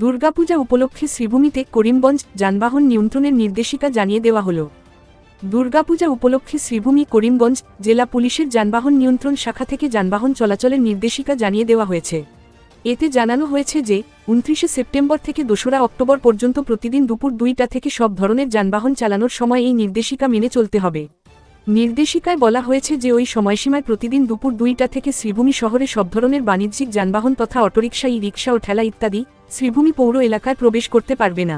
দুর্গাপূজা উপলক্ষে শ্রীভূমিতে করিমগঞ্জ যানবাহন নিয়ন্ত্রণের নির্দেশিকা জানিয়ে দেওয়া হল। দুর্গাপূজা উপলক্ষে শ্রীভূমি করিমগঞ্জ জেলা পুলিশের যানবাহন নিয়ন্ত্রণ শাখা থেকে যানবাহন চলাচলের নির্দেশিকা জানিয়ে দেওয়া হয়েছে। এতে জানানো হয়েছে যে, উনত্রিশে সেপ্টেম্বর থেকে দোসরা অক্টোবর পর্যন্ত প্রতিদিন দুপুর দুইটা থেকে সব ধরনের যানবাহন চালানোর সময় এই নির্দেশিকা মেনে চলতে হবে। নির্দেশিকায় বলা হয়েছে যে ওই সময়সীমায় প্রতিদিন দুপুর দুইটা থেকে শ্রীভূমি শহরে সব ধরনের বাণিজ্যিক যানবাহন তথা অটোরিকশা ই রিকশা ও ঠেলা ইত্যাদি শ্রীভূমি পৌর এলাকায় প্রবেশ করতে পারবে না।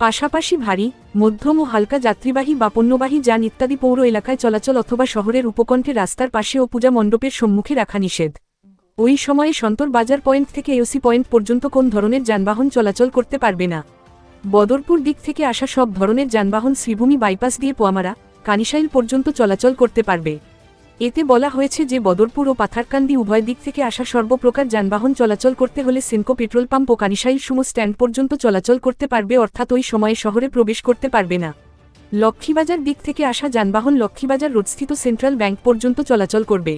পাশাপাশি ভারী, মধ্যম ও হালকা যাত্রীবাহী বা পণ্যবাহী যান ইত্যাদি পৌর এলাকায় চলাচল অথবা শহরের উপকণ্ঠে রাস্তার পাশে ও পূজা মণ্ডপের সম্মুখে রাখা নিষেধ। ওই সময়ে সন্তর বাজার পয়েন্ট থেকে এওসি পয়েন্ট পর্যন্ত কোন ধরনের যানবাহন চলাচল করতে পারবে না। বদরপুর দিক থেকে আসা সব ধরনের যানবাহন শ্রীভূমি বাইপাস দিয়ে পোয়ামারা কানিশাইল পর্যন্ত চলাচল করতে পারবে। এতে বলা হয়েছে যে বদরপুর ও পাথারকান্দি উভয় দিক থেকে আসা সর্বপ্রকার যানবাহন চলাচল করতে হলে সেনকো পেট্রোল পাম্প ও কানিশাইল সুমো স্ট্যান্ড পর্যন্ত চলাচল করতে পারবে অর্থাৎ ওই সময়ে শহরে প্রবেশ করতে পারবে না। লক্ষ্মীবাজার দিক থেকে আসা যানবাহন লক্ষ্মীবাজার রোডস্থিত সেন্ট্রাল ব্যাংক পর্যন্ত চলাচল করবে।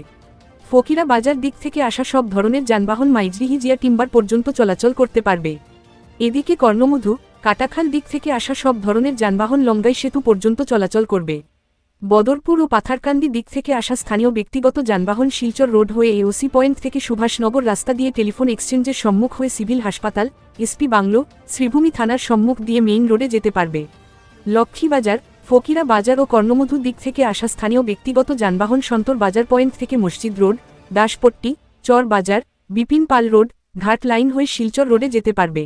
ফকিরা বাজার দিক থেকে আসা সব ধরনের যানবাহন মাইজরিহি জিয়া টিম্বার পর্যন্ত চলাচল করতে পারবে। এদিকে কর্ণমধু, কাটাখাল দিক থেকে আসা সব ধরনের যানবাহন লঙ্গাই সেতু পর্যন্ত চলাচল করবে। বদরপুর ও পাথারকান্দি দিক থেকে আসা স্থানীয় ব্যক্তিগত যানবাহন শিলচর রোড হয়ে এওসি পয়েন্ট থেকে সুভাষনগর রাস্তা দিয়ে টেলিফোন এক্সচেঞ্জের সম্মুখ হয়ে সিভিল হাসপাতাল, এসপি বাংলো, শ্রীভূমি থানার সম্মুখ দিয়ে মেইন রোডে যেতে পারবে। লক্ষ্মীবাজার ফকিরা বাজার ও কর্ণমধু দিক থেকে আসা স্থানীয় ব্যক্তিগত যানবাহন সন্তর বাজার পয়েন্ট থেকে মসজিদ road, Daspatti, Char Bazar, Bipin Pal road, Ghat line হয়ে শিলচর রোডে যেতে পারবে।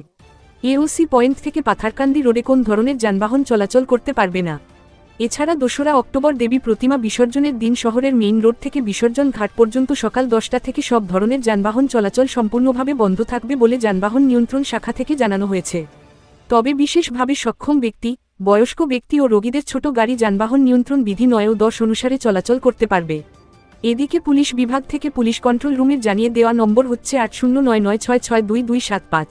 এওসি পয়েন্ট থেকে পাথারকান্দি রোডে কোন ধরনের যানবাহন চলাচল করতে পারবে না। এছাড়া দোসরা অক্টোবর দেবী প্রতিমা বিসর্জনের দিন শহরের মেইন রোড থেকে বিসর্জন ঘাট পর্যন্ত সকাল দশটা থেকে সব ধরনের যানবাহন চলাচল সম্পূর্ণভাবে বন্ধ থাকবে বলে যানবাহন নিয়ন্ত্রণ শাখা থেকে জানানো হয়েছে। তবে বিশেষভাবে সক্ষম ব্যক্তি, বয়স্ক ব্যক্তি ও রোগীদের ছোট গাড়ি যানবাহন নিয়ন্ত্রণ বিধি নয় ও দশ অনুসারে চলাচল করতে পারবে। এদিকে পুলিশ বিভাগ থেকে পুলিশ কন্ট্রোল রুমের জানিয়ে দেওয়া নম্বর হচ্ছে আট শূন্য নয় নয় ছয় ছয় দুই দুই সাত পাঁচ।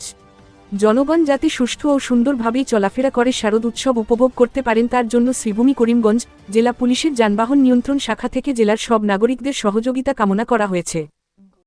জনগণ যাতে সুষ্ঠু ও সুন্দরভাবেই চলাফেরা করে, শারদ উৎসব উপভোগ করতে পারেন তার জন্য শ্রীভূমি করিমগঞ্জ জেলা পুলিশের যানবাহন নিয়ন্ত্রণ শাখা থেকে জেলার সব নাগরিকদের সহযোগিতা কামনা করা হয়েছে।